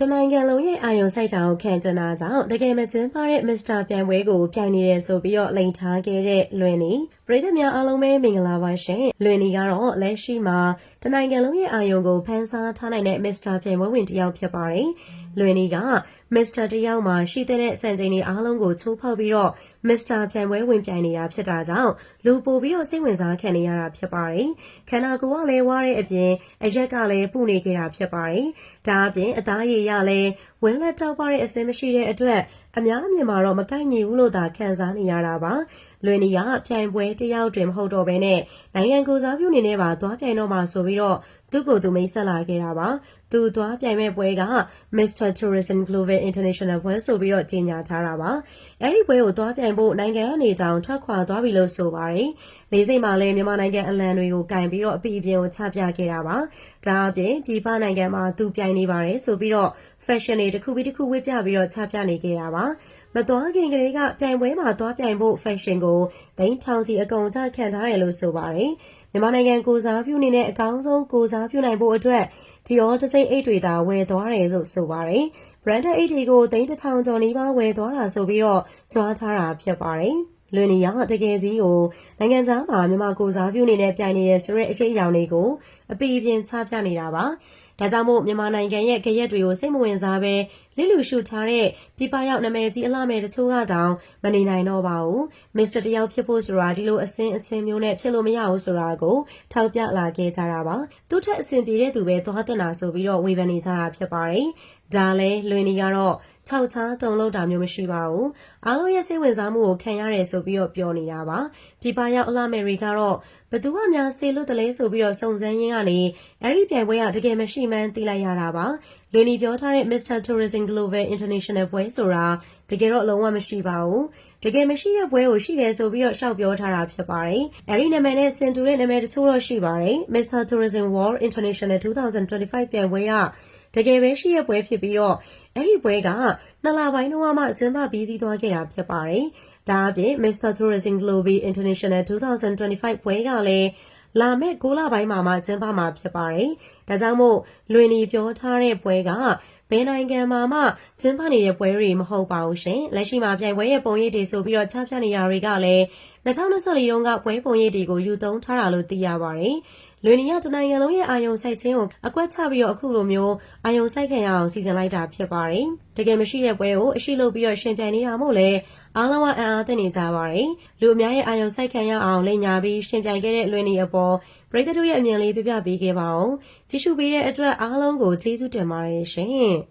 တနိုင်ငံလုံးရဲ့အာရုံစိုက်တာကိုခံကျင်တာကြောင့်တကယ်မကျင်းပတဲ့မစ္စတာပြိုင်ပွဲကိုပြိုင်နေတယ်ဆိုပြီးတော့လိန်ထားခဲ့တဲ့လွင်နီပရိသတ်များအားလုံးပဲမင်္ဂလာပါရှင်လွင်နီကတော့လက်ရှိမှာတနိုင်ငံလုံးရဲ့အာရုံကိုဖန်ဆားထားနိုင်တဲ့မစ္စတာပြိုင်ပွဲဝင်တစ်ယောက်ဖြစ်ပါတယ်လွင်နီကမစ္စတာတယောက်မှာရှိတဲ့စံချိန်တွေအားလုံးကိုချိုးဖောက်ပြီးတော့မစ္စတာပြိုင်ပွဲဝင်ပြိုင်နေတာဖြစ်တာကြောင့်လူပိုပြီးတော့စိတ်ဝင်စားခံနေရတာဖြစ်ပါတယ်ခန္ဓာကိုယ်ကလည်းဝါတဲ့အပြင်အရက်ကလည်းပူနေခဲ့တာဖြစ်ပါတယ်ဒါအပြင်အသားရည်ရလည်းဝင်းလက်တောက်ပါတဲ့အစင်းမရှိတဲ့အတွက် အများအမြင်မှာတော့မကိုက်ညီဘူးလို့သာခံစားနေရတာပါလွင်နီကပြိုင်ပွဲတယောက်တွင်မဟုတ်တော့ဘဲနဲ့နိုင်ငံကိုစားပြုနေနေပါသွားပြိုင်တော့မှာဆိုပြီးတော့သူ့ကိုယ်သူမိတ်ဆက်လာခဲ့တာပါသူသွားပြိုင်မဲ့ပွဲက Mr. Tourism Global International ပွဲဆိုပြီးတော့ကြီးညာထားတာပါအဲ့ဒီပွဲကိုသွားပြိုင်ဖို့နိုင်ငံကနေတောင်ထွက်ခွာသွားပြီလို့ဆိုပါတယ်လေးစိတ်မှာလည်းမြန်မာနိုင်ငံအလံတွေကိုကင်ပြီးတော့အပီအပြင်ကိုချပြခဲ့တာပါဒါအပြင်ဒီပနိုင်ငံမှာသူပြိုင်နေပါတယ်ဆိုပြီးတော့ fashion တွေတစ်ခုပြီးတစ်ခုဝတ်ပြပြီးတော့ချပြနေခဲ့တာပါမတော်ခင်ကလေးကပြိုင်ပွဲမှာသွားပြိုင်ဖို့ fashion ကိုသိန်းထောင်စီအကုန်ချခံထားတယ်လို့ဆိုပါတယ်မြန်မာနိုင်ငံကိုစားပြုနေတဲ့အကောင်းဆုံးကိုစားပြုနိုင်ဖို့အတွက်ဒီရောတစိမ့်အိတ်တွေသာဝယ်သွားတယ်လို့ဆိုပါတယ်။ branded အိတ်တွေကိုသိန်းတစ်ထောင်ကျော်နီးပါးဝယ်သွားတာဆိုပြီးတော့ကြွားထားတာဖြစ်ပါတယ်။လွန်နီယာတကယ်ကြီးကိုနိုင်ငံသားမှာမြန်မာကိုစားပြုနေတဲ့ပြိုင်နေတဲ့ဆိုတဲ့အရှိအယောင်တွေကိုအပီအပြင်ချပြနေတာပါ။ဒါကြောင့်မို့မြန်မာနိုင်ငံရဲ့ကြရက်တွေကိုစိတ်မဝင်စားပဲ လစ်လူရှုထားတဲ့ပြပရောက်နာမည်ကြီးအလှမဲ့တချို့ကတောင်မနေနိုင်တော့ပါဘူးမစ္စတာတယောက်ဖြစ်ဖို့ဆိုတာဒီလိုအစင်းအချင်းမျိုးနဲ့ဖြစ်လို့မရဘူးဆိုတာကိုထောက်ပြလာခဲ့ကြတာပါသူထက်အဆင်ပြေတဲ့သူပဲသွားတင်တာဆိုပြီးတော့ဝေဖန်နေကြတာဖြစ်ပါတယ်ဒါလဲလွင်နေကတော့ခြောက်ချားတုံလို့တာမျိုးမရှိပါဘူးအားလုံးရဲ့စိတ်ဝင်စားမှုကိုခံရတယ်ဆိုပြီးတော့ပြောနေတာပါပြပရောက်အလှမဲ့တွေကတော့ဘသူကများစေလို့တလဲဆိုပြီးတော့စုံစမ်းရင်းကနေအဲ့ဒီပြိုင်ပွဲကတကယ်မရှိမှန်းသိလိုက်ရတာပါလွင်နီပြောထားတဲ့ Mr. Tourism Global International ပွဲဆိုတာတကယ်တော့လုံးဝမရှိပါဘူးတကယ်မရှိတဲ့ပွဲကိုရှိတယ်ဆိုပြီးတော့ရှောက်ပြောထားတာဖြစ်ပါတယ်အဲ့ဒီနာမည်နဲ့စင်တူတဲ့နာမည်တချို့တော့ရှိပါတယ် Mr. Tourism World International 2025ပြိုင်ပွဲကတကယ်ပဲရှိရပွဲဖြစ်ပြီးတော့အဲ့ဒီပွဲကနှစ်လပိုင်းတော့မှကျင်းပပြီးစီးသွားခဲ့တာဖြစ်ပါတယ်။ဒါအပြင် Mr. Tourism Global International 2025ပွဲကလည်းလာမယ့်9လပိုင်းမှာမှကျင်းပမှာဖြစ်ပါတယ်။ဒါကြောင့်မို့လွင်လီပြောထားတဲ့ပွဲကဘ ယ်နိုင်ငံမှာမှကျင်းပနေတဲ့ပွဲတွေမဟုတ်ပါဘူးရှင်။လက်ရှိမှာပြိုင်ပွဲရဲ့ပုံရိပ်တွေဆိုပြီးတော့ချပြနေရတွေကလည်း2024တုန်းကပွဲပုံရိပ်တွေကိုယူသုံးထားတာလို့သိရပါတယ်။ လွေနီယာတနိုင်ငံလုံးရဲ့အာယုံစိုက်ခြင်းကိုအကွက်ချပြီးတော့အခုလိုမျိုးအာယုံစိုက်ခံရအောင်စီစဉ်လိုက်တာဖြစ်ပါတယ်။တကယ်မရှိတဲ့ပွဲကိုအရှိလုပ်ပြီးတော့ရှင်ပြိုင်နေတာမို့လဲအားလုံးကအံ့အားသင့်နေကြပါတယ်။လူအများရဲ့အာယုံစိုက်ခံရအောင်လိန်ညာပြီးရှင်ပြိုင်ခဲ့တဲ့လွေနီအပေါ်ပရိသတ်တို့ရဲ့အမြင်လေးပြပြပေးခဲ့ပါအောင်။ကြည့်ရှုပေးတဲ့အတွက်အားလုံးကိုကျေးဇူးတင်ပါတယ်ရှင်။